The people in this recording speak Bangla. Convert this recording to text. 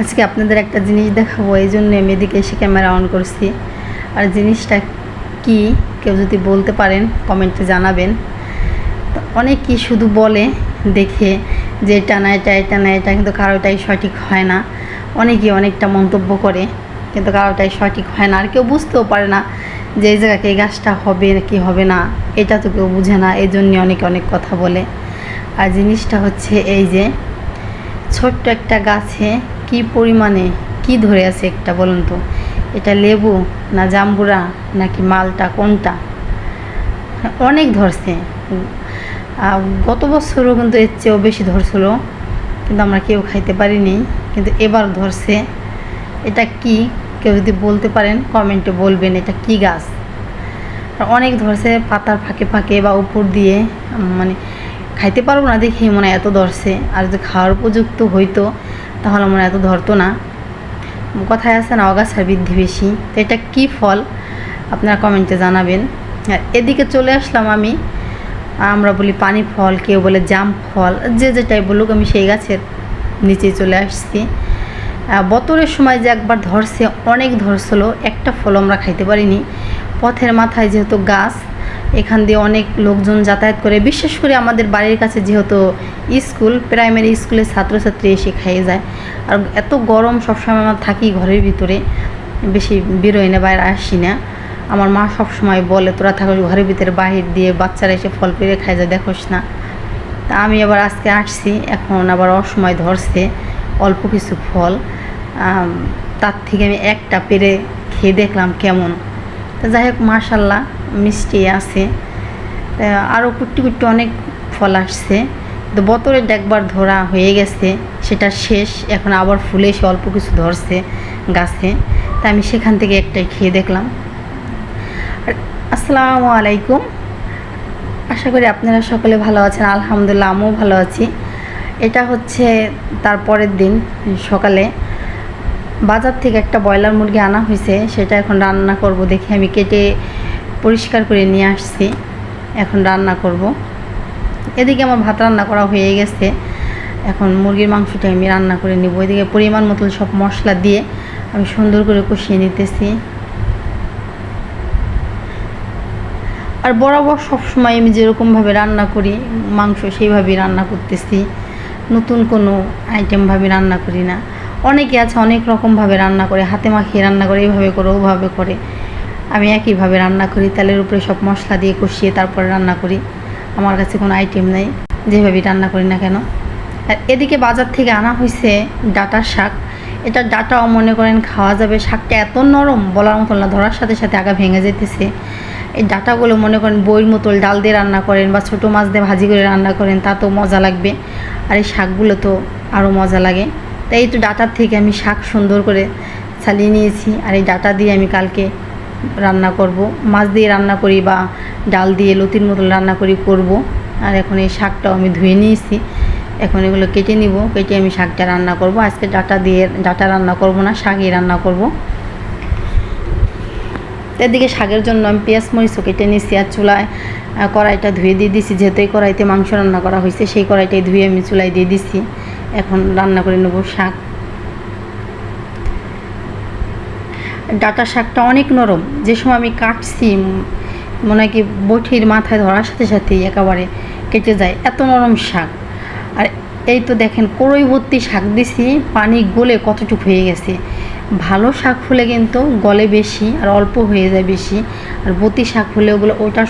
আজকে আপনাদের একটা জিনিস দেখাবো, এই জন্য আমি এদিকে এসে ক্যামেরা অন করছি। আর জিনিসটা কি, কেউ যদি বলতে পারেন কমেন্টে জানাবেন। তো অনেকেই শুধু বলে, দেখে যে এটা না, এটা এটা না, এটা কিন্তু কারোটাই সঠিক হয় না। অনেকেই অনেকটা মন্তব্য করে, কিন্তু কারোটাই সঠিক হয় না। আর কেউ বুঝতেও পারে না যে এই জায়গাকে এই গাছটা হবে কি হবে না। এটা তো কেউ বুঝে না, এই জন্যে অনেকে অনেক কথা বলে। আর জিনিসটা হচ্ছে এই যে, ছোট্ট একটা গাছে কি পরিমাণে, কি ধরে আছে একটা বলুন তো? এটা লেবু না জাম্বুরা নাকি মালটা কোনটা? অনেক ধরছে। গত বছরও কিন্তু এর চেয়েও বেশি ধরছিল, কিন্তু আমরা কেউ খাইতে পারিনি, কিন্তু এবার ধরছে। এটা কি? কেউ যদি বলতে পারেন, কমেন্টে বলবেন এটা কি গাছ? অনেক ধরছে পাতার ফাঁকে ফাঁকে বা উপর দিয়ে মানে খাইতে পারব না দেখেই মনে হয় এত ধরছে। আর যদি খাওয়ার উপযুক্ত হইতো তাহলে মনে এত ধরতো না। কথায় আছে না অগাছার বৃদ্ধি বেশি। তো এটা কি ফল? আপনারা কমেন্টে জানাবেন। আর এদিকে চলে আসলাম আমি। আমরা বলি পানি ফল, কেউ বলে জাম ফল, যে যেটাই বলুক আমি সেই গাছের নিচেই চলে আসছি। বতরের সময় যে একবার ধরছে, অনেক ধরছিল, একটা ফল আমরা খাইতে পারিনি। পথের মাথায় যেহেতু গাছ এখান দিয়ে অনেক লোকজন যাতায়াত করে, বিশেষ করে আমাদের বাড়ির কাছে যেহেতু স্কুল, প্রাইমারি স্কুলের ছাত্রছাত্রী এসে খেয়ে যায়। আর এত গরম সবসময় আমার থাকি ঘরের ভিতরে, বেশি বেরোয় না, বাইরে আসি না। আমার মা সবসময় বলে, তোরা থাকিস ঘরের ভিতরে, বাহির দিয়ে বাচ্চারা এসে ফল পেরে খায় যায়, দেখোস না। তা আমি আবার আজকে আসছি, এখন আবার অসময় ধরছে, অল্প কিছু ফল। তার থেকে আমি একটা পেরে খেয়ে দেখলাম কেমন। তা যাই হোক, মাশাল্লাহ। মিষ্টি আছে। আরও কুট্টি কুট্টি অনেক ফল আসছে। তো বতরের একবার ধরা হয়ে গেছে, সেটা শেষ। এখন আবার ফুলে এসে অল্প কিছু ধরছে গাছে। তা আমি সেখান থেকে একটাই খেয়ে দেখলাম। আসসালামু আলাইকুম। আশা করি আপনারা সকলে ভালো আছেন। আলহামদুলিল্লাহ, আমিও ভালো আছি। এটা হচ্ছে তার পরের দিন, সকালে। বাজার থেকে একটা ব্রয়লার মুরগি আনা হয়েছে, সেটা এখন রান্না করব দেখে আমি কেটে পরিষ্কার করে নিয়ে আসছি। এখন রান্না করব। এদিকে আমার ভাত রান্না করা হয়ে গেছে। এখন মুরগির মাংসটা আমি রান্না করে নিব। এদিকে পরিমাণ মতো সব মশলা দিয়ে আমি সুন্দর করে কষিয়ে নিতেছি। আর বরাবর সবসময় আমি যেরকমভাবে রান্না করি, মাংস সেইভাবেই রান্না করতেছি। নতুন কোনো আইটেমভাবে রান্না করি না। অনেকে আছে অনেক রকমভাবে রান্না করে, হাতে মাখিয়ে রান্না করে, এইভাবে করে, ওভাবে করে। আমি একইভাবে রান্না করি, তেলের উপরে সব মশলা দিয়ে কষিয়ে তারপরে রান্না করি। আমার কাছে কোনো আইটেম নেই, যেভাবেই রান্না করি না কেন। আর এদিকে বাজার থেকে আনা হয়েছে ডাটার শাক। এটা ডাটাও মনে করেন খাওয়া যাবে, শাকটা এত নরম, বলার মতন না, ধরার সাথে সাথে আগা ভেঙে যেতেছে এই ডাটাগুলো মনে করেন বইয়ের মতো ডাল দিয়ে রান্না করেন বা ছোটো মাছ দিয়ে ভাজি করে রান্না করেন, তা তো মজা লাগবে। আর এই শাকগুলো তো আরও মজা লাগে। তাই তো ডাটার থেকে আমি শাক সুন্দর করে ছালিয়ে নিয়েছি, আর এই ডাটা দিয়ে আমি কালকে রান্না করব। মাছ দিয়ে রান্না করি বা ডাল দিয়ে লতির মতো রান্না করি করব। আর এখন এই শাকটাও আমি ধুয়ে নিয়েছি। এখন এগুলো কেটে নিব। কেটে আমি শাকটা রান্না করব। আজকে ডাটা দিয়ে ডাটা রান্না করব না, শাকই রান্না করব। এদিকে শাকের জন্য আমি পেঁয়াজ মরিচও কেটে নিয়েছি আর চুলায় কড়াইটা ধুয়ে দিয়ে দিছি। যেহেতু এই কড়াইতে মাংস রান্না করা হয়েছে, সেই কড়াইটাই ধুয়ে আমি চুলায় দিয়ে দিছি। এখন রান্না করে নেব শাক। ডাটা শাকটা অনেক নরম। যে সময় আমি কাটছি মনে হয় কি বটির মাথায় ধরার সাথে সাথেই একেবারে কেটে যায়। এত নরম শাক। আর এই তো দেখেন কড়ই ভর্তি শাক দিছি, পানি গলে কতটুকু হয়ে গেছে। ভালো শাক হলে কিন্তু গলে বেশি আর অল্প হয়ে যায় বেশি। আর বতি শাক হলে ওগুলো ওটা